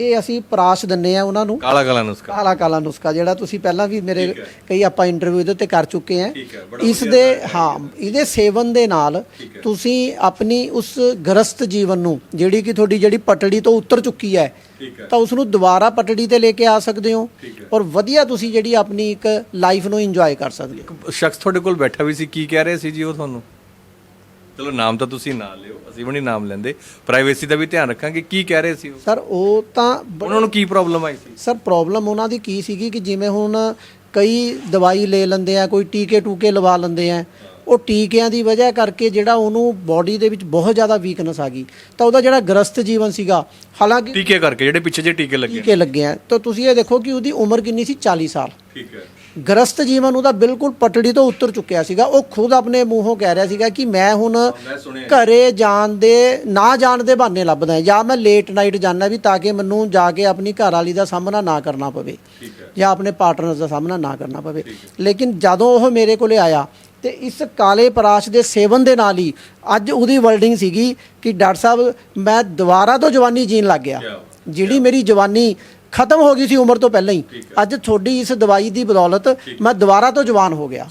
ਇਹ ਅਸੀਂ ਪਰਾਸ਼ ਦਿੰਨੇ ਆ ਉਹਨਾਂ ਨੂੰ ਕਾਲਾ ਕਾਲਾ ਨੁਸਖਾ ਕਾਲਾ ਕਾਲਾ ਨੁਸਖਾ ਜਿਹੜਾ ਤੁਸੀਂ ਪਹਿਲਾਂ ਵੀ ਮੇਰੇ। ਕਈ ਆਪਾਂ ਇੰਟਰਵਿਊ ਦੇ ਉੱਤੇ ਕਰ ਚੁੱਕੇ ਆ ਇਸ ਦੇ ਹੈ। ਇਹਦੇ ਸੇਵਨ ਦੇ ਨਾਲ। ਤੁਸੀਂ ਆਪਣੀ ਉਸ ਗ੍ਰਸਤ ਜੀਵਨ ਨੂੰ ਜਿਹੜੀ ਕਿ ਤੁਹਾਡੀ ਜਿਹੜੀ ਪਟੜੀ ਤੋਂ ਉਤਰ ਚੁੱਕੀ ਹੈ ਤਾਂ ਉਸ ਨੂੰ ਦੁਬਾਰਾ ਪਟੜੀ ਤੇ ਲੈ ਕੇ ਆ ਸਕਦੇ ਹੋ। ਔਰ ਵਧੀਆ ਤੁਸੀਂ ਜਿਹੜੀ ਆਪਣੀ ਇੱਕ ਲਾਈਫ ਨੂੰ ਇੰਜੋਏ ਕਰ ਸਕਦੇ ਹੋ ਇੱਕ ਸ਼ਖਸ ਤੁਹਾਡੇ ਕੋਲ ਬੈਠਾ ਵੀ ਸੀ ਕੀ ਕਹਿ ਰਹੇ ਸੀ ਜੀ ਉਹ ਤੁਹਾਨੂੰ ਚਲੋ ਨਾਮ ਤਾਂ ਤੁਸੀਂ ਨਾ ਲਿਓ ਅਸੀਂ ਵੀ ਨਹੀਂ ਨਾਮ ਲੈਂਦੇ। ਪ੍ਰਾਈਵੇਸੀ ਦਾ ਵੀ ਧਿਆਨ ਰੱਖਾਂਗੇ ਕੀ ਕਹਿ ਰਹੇ ਸੀ ਉਹ? ਸਰ ਉਹ ਤਾਂ ਬ- ਉਹਨਾਂ ਨੂੰ ਕੀ ਪ੍ਰੋਬਲਮ ਆਈ ਸੀ? ਸਰ ਪ੍ਰੋਬਲਮ ਉਹਨਾਂ ਦੀ ਕੀ ਸੀਗੀ ਕਿ ਜਿਵੇਂ ਹੁਣ ਕਈ ਦਵਾਈ ਲੈ ਲੈਂਦੇ ਆ ਕੋਈ ਟੀਕੇ ਟੂਕੇ ਲਵਾ ਲੈਂਦੇ ਆ ਉਹ ਟੀਕਿਆਂ ਦੀ ਵਜ੍ਹਾ ਕਰਕੇ ਜਿਹੜਾ ਉਹਨੂੰ ਬਾਡੀ ਦੇ ਵਿੱਚ ਬਹੁਤ ਜ਼ਿਆਦਾ ਵੀਕਨੈਸ ਆ ਗਈ। ਤਾਂ ਉਹਦਾ ਜਿਹੜਾ ਗ੍ਰਸਤ ਜੀਵਨ ਸੀਗਾ ਹਾਲਾਂਕਿ ਟੀਕੇ ਕਰਕੇ ਜਿਹੜੇ ਪਿੱਛੇ ਜੇ ਟੀਕੇ ਲੱਗੇ ਟੀਕੇ ਲੱਗੇ ਆ। ਤਾਂ ਤੁਸੀਂ ਇਹ ਦੇਖੋ ਕਿ ਉਹਦੀ ਉਮਰ ਕਿੰਨੀ ਸੀ? 40 ਸਾਲ। ਠੀਕ ਹੈ। ਗ੍ਰਸਤ ਜੀਵਨ ਉਹਦਾ ਬਿਲਕੁਲ ਪਟੜੀ ਤੋਂ ਉੱਤਰ ਚੁੱਕਿਆ ਸੀਗਾ। ਉਹ ਖੁਦ ਆਪਣੇ ਮੂੰਹੋਂ ਕਹਿ ਰਿਹਾ ਸੀਗਾ ਕਿ ਮੈਂ ਹੁਣ ਘਰੇ ਜਾਣ ਦੇ ਨਾ ਜਾਣ ਦੇ ਬਹਾਨੇ ਲੱਭਦਾ ਹਾਂ। ਜਾਂ ਮੈਂ ਲੇਟ ਨਾਈਟ ਜਾਣਾ ਵੀ ਤਾਂ ਕਿ ਮੈਨੂੰ ਜਾ ਕੇ ਆਪਣੀ ਘਰ ਵਾਲੀ ਦਾ ਸਾਹਮਣਾ ਨਾ ਕਰਨਾ ਪਵੇ ਜਾਂ ਆਪਣੇ ਪਾਰਟਨਰ ਦਾ ਸਾਹਮਣਾ ਨਾ ਕਰਨਾ ਪਵੇ। ਲੇਕਿਨ ਜਦੋਂ ਉਹ ਮੇਰੇ ਕੋਲੇ ਆਇਆ ਤੇ ਇਸ ਕਾਲੇ ਪਰਾਸ਼ ਦੇ ਸੇਵਨ ਦੇ ਨਾਲ ਹੀ ਅੱਜ ਉਹਦੀ ਵਰਡਿੰਗ ਸੀਗੀ ਕਿ ਡਾਕਟਰ ਸਾਹਿਬ ਮੈਂ ਦੁਬਾਰਾ ਤੋਂ ਜਵਾਨੀ ਜੀਣ ਲੱਗ ਗਿਆ। ਜਿਹੜੀ ਮੇਰੀ ਜਵਾਨੀ ਖਤਮ ਹੋ ਗਈ ਸੀ ਉਮਰ ਤੋਂ ਪਹਿਲਾਂ ਹੀ। ਅੱਜ ਤੁਹਾਡੀ ਇਸ ਦਵਾਈ ਦੀ ਬਦੌਲਤ ਮੈਂ ਦੁਬਾਰਾ ਤੋਂ ਜਵਾਨ ਹੋ ਗਿਆ।